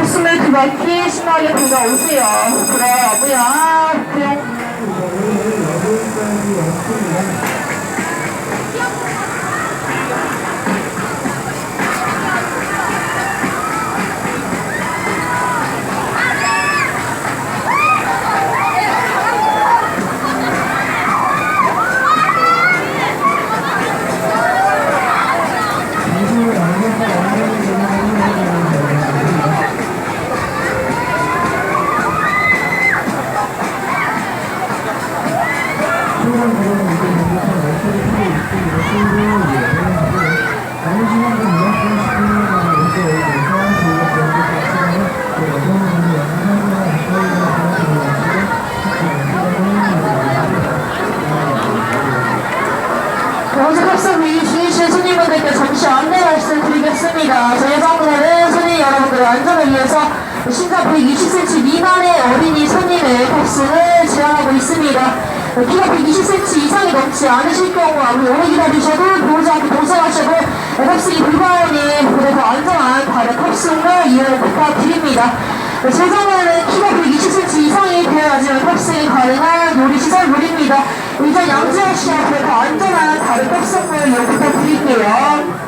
숨을 두 바퀴 신나게 돌아오세요. 돌아오고요. 잠시 안내 말씀드리겠습니다. 저희 방문은 손님 여러분들의 안전을 위해서 신장 120cm 미만의 어린이 네, 키가 120cm 이상이 넘지 않으실 경우 아무리 오래 기다리셔도 보호지 않고 도착하셔도 탑승이 불가하니 그래서 안전한 발의 탑승을 이용을 부탁드립니다. 네, 최종에는 키가 그 120cm 이상이 되어야지만 탑승이 가능한 놀이시설물입니다. 의자 양지아씨한테 더 안전한 다른 탑승을 이용 부탁드릴게요.